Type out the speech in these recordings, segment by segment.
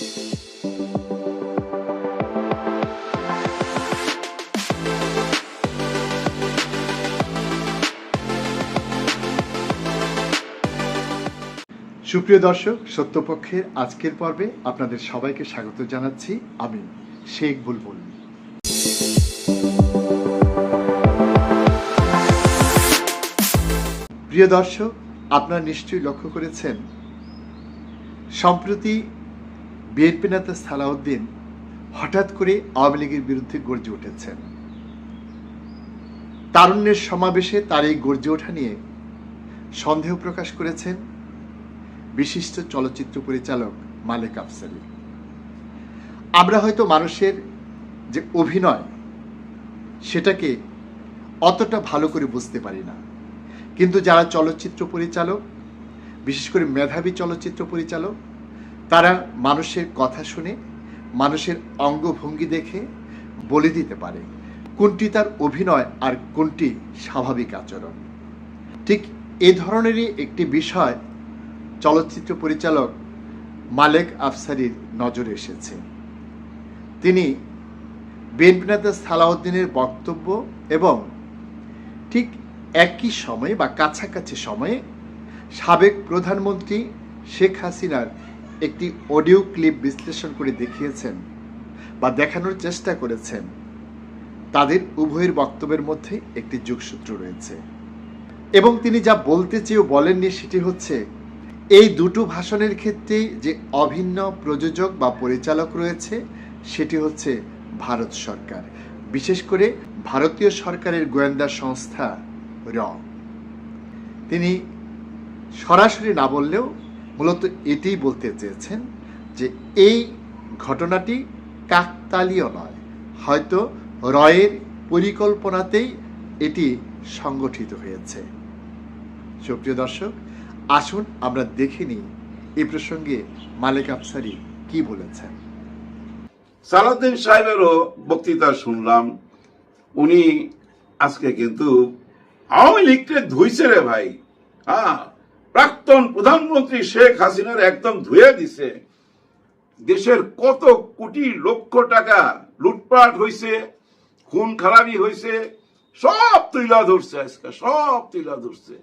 সুপ্রিয় দর্শক, সত্যপক্ষের আজকের পর্বে আপনাদের সবাইকে স্বাগত জানাচ্ছি আমি শেখ বুলবুল। প্রিয় দর্শক, আপনারা নিশ্চয়ই লক্ষ্য করেছেন, সম্প্রতি বিএনপি নেতা সালাউদ্দিন হঠাৎ করে আওয়ামী লীগের বিরুদ্ধে গর্জে উঠেছেন। তারুণ্যের সমাবেশে তার এই গর্জে ওঠা নিয়ে সন্দেহ প্রকাশ করেছেন বিশিষ্ট চলচ্চিত্র পরিচালক মালেক আফসারি। আমরা হয়তো মানুষের যে অভিনয়, সেটাকে অতটা ভালো করে বুঝতে পারি না। কিন্তু যারা চলচ্চিত্র পরিচালক, বিশেষ করে মেধাবী চলচ্চিত্র পরিচালক তারা মানুষের কথা শুনে, মানুষের অঙ্গভঙ্গি দেখে বলে দিতে পারে, কোনটি তার অভিনয় আর কোনটি স্বাভাবিক আচরণ। ঠিক এ ধরনেরই একটি বিষয় চলচ্চিত্র পরিচালক মালেক আফসারির নজরে এসেছে। তিনি বিএনপি নেতা সালাউদ্দিনের বক্তব্য এবং ঠিক একই সময়ে বা কাছাকাছি সময়ে সাবেক প্রধানমন্ত্রী শেখ হাসিনার একটি অডিও ক্লিপ বিশ্লেষণ করে দেখিয়েছেন বা দেখানোর চেষ্টা করেছেন। তাদের উভয়ের বক্তব্যের মধ্যে একটি যোগসূত্র রয়েছে। এবং তিনি যা বলতে চেয়েও বলেননি সেটি হচ্ছে, এই দুটো ভাষণের ক্ষেত্রে যে অভিন্ন প্রযোজক বা পরিচালক রয়েছে, সেটি হচ্ছে ভারত সরকার। বিশেষ করে ভারতীয় সরকারের গোয়েন্দা সংস্থা র। তিনি সরাসরি না বললেও মূলত এটিই বলতে চেয়েছেন যে এই ঘটনাটি কাকতালীয় নয়। হয়তো রয়ের পরিকল্পনাতেই এটি সংগঠিত হয়েছে। সুপ্রিয় দর্শক, আসুন আমরা দেখে নিই এই প্রসঙ্গে মালিক আফসারি কি বলেছেন। সালাউদ্দিন সাহেবেরও বক্তৃতা শুনলাম। উনি আজকে কিন্তু আওয়ামী লীগকে ধুইছে রে ভাই। হ্যাঁ প্রাক্তন প্রধানমন্ত্রী শেখ হাসিনার একদম ধুয়ে দিছে। দেশের কত কোটি লক্ষ টাকা লুটপাট হইছে, খুন খারাপি হইছে, সব তুইলা ধরছে আজকে, সব তুইলা ধরছে।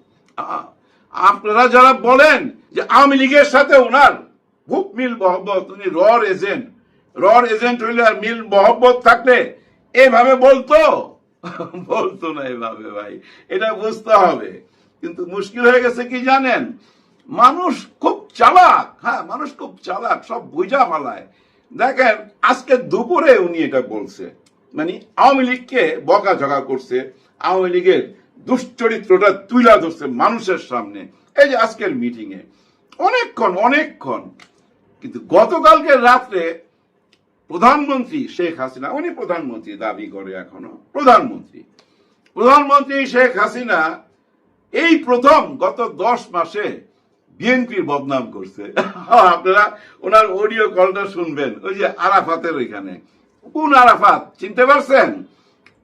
আপনারা যারা বলেন যে আওয়ামী লীগের সাথে ওনার খুব মিল মহব্বত, উনি রর এজেন্ট রর এজেন্ট হইলে আর মিল মহব্বত থাকলে এভাবে বলতো? বলতো না এভাবে ভাই, এটা বুঝতে হবে। কিন্তু মুশকিল হয়ে গেছে কি জানেন? মানুষ খুব চালাক। হ্যাঁ মানুষ খুব চালাক, সব বুঝা ফালায় দেখেন, আজকে দুপুরে উনি এটা বলছে। মানে আওয়ামী লীগকে বকাঝকা করছে। আওয়ামী লীগের দুশ্চরিত্রটা তুইলা ধরছে মানুষের সামনে। এই যে আজকের মিটিং এ। অনেকক্ষণ অনেকক্ষণ। কিন্তু গতকালকে রাত্রে প্রধানমন্ত্রী শেখ হাসিনা, উনি প্রধানমন্ত্রী দাবি করে এখনও, প্রধানমন্ত্রী। প্রধানমন্ত্রী শেখ হাসিনা এই প্রথম গত দশ মাসে বিএনপির বদনাম করছে। আপনারা ওনার অডিও কলটা শুনবেন, ওই যে আরাফাতের ওইখানে। কোন আরাফাত, চিনতে পারছেন?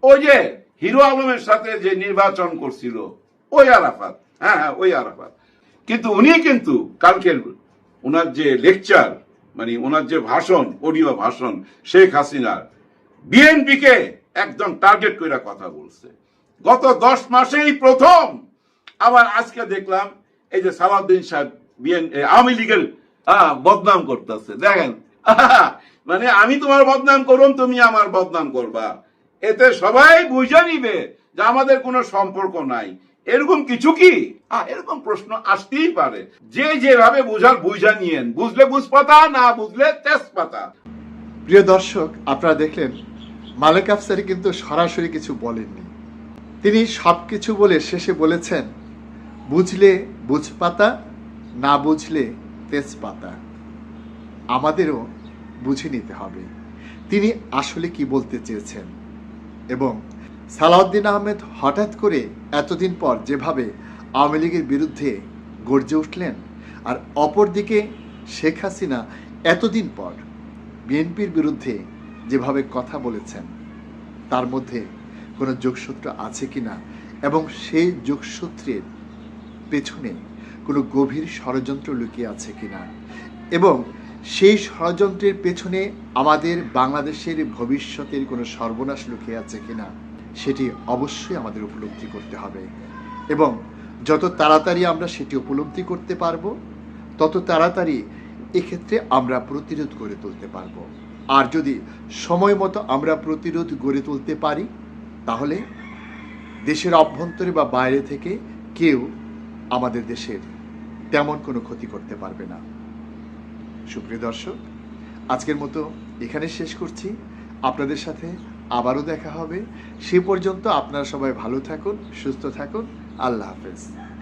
ওই যে হিরো আলমের সাথে যে নির্বাচন করছিল, ওই আরাফাত। হ্যাঁ হ্যাঁ ওই আরাফাত। কিন্তু উনি কিন্তু কালকের ওনার যে লেকচার মানে ওনার যে ভাষণ, অডিও ভাষণ, শেখ হাসিনার, বিএনপিকে একদম টার্গেট করে কথা বলছে। গত দশ মাসেই প্রথম আবার আজকে দেখলাম, এই যে সালাউদ্দিন সাহেব আওয়ামী লীগের বদনাম করতেছে। দেখেন মানে আমি তোমার বদনাম করুন তুমি আমার বদনাম করবা। এতে সবাই বুঝে নিবে যে আমাদের কোনো সম্পর্ক নাই। এরকম কিছু কি? এরকম প্রশ্ন আসতেই পারে। যে যেভাবে বুঝার, বুঝা নিয়েন। বুঝলে বুঝপাতা, না বুঝলে তেজপাতা। প্রিয় দর্শক, আপনারা দেখলেন, মালিক আফসারি কিন্তু সরাসরি কিছু বলেননি। তিনি সব কিছু বলে শেষে বলেছেন, বুঝলে বুঝপাতা, না বুঝলে তেজপাতা। আমাদেরও বুঝে নিতে হবে। তিনি আসলে কি বলতে চেয়েছেন? এবং সালাউদ্দিন আহমেদ হঠাৎ করে এতদিন পর যেভাবে আওয়ামী লীগের বিরুদ্ধে গর্জে উঠলেন, আর অপরদিকে শেখ হাসিনা এতদিন পর বিএনপির বিরুদ্ধে যেভাবে কথা বলেছেন, তার মধ্যে কোনো যোগসূত্র আছে কিনা এবং সেই যোগসূত্রের পেছনে কোনো গভীর ষড়যন্ত্র লুকিয়ে আছে কি না? এবং সেই ষড়যন্ত্রের পেছনে আমাদের বাংলাদেশের ভবিষ্যতের কোনো সর্বনাশ লুকিয়ে আছে কি না? সেটি অবশ্যই আমাদের উপলব্ধি করতে হবে। এবং যত তাড়াতাড়ি আমরা সেটি উপলব্ধি করতে পারব, তত তাড়াতাড়ি এক্ষেত্রে আমরা প্রতিরোধ গড়ে তুলতে পারব। আর যদি সময় মতো আমরা প্রতিরোধ গড়ে তুলতে পারি তাহলে দেশের অভ্যন্তরে বা বাইরে থেকে কেউ আমাদের দেশের তেমন কোনো ক্ষতি করতে পারবে না। সুপ্রিয় দর্শক, আজকের মতো এখানে শেষ করছি। আপনাদের সাথে আবারও দেখা হবে। সে পর্যন্ত আপনারা সবাই ভালো থাকুন, সুস্থ থাকুন। আল্লাহ হাফেজ।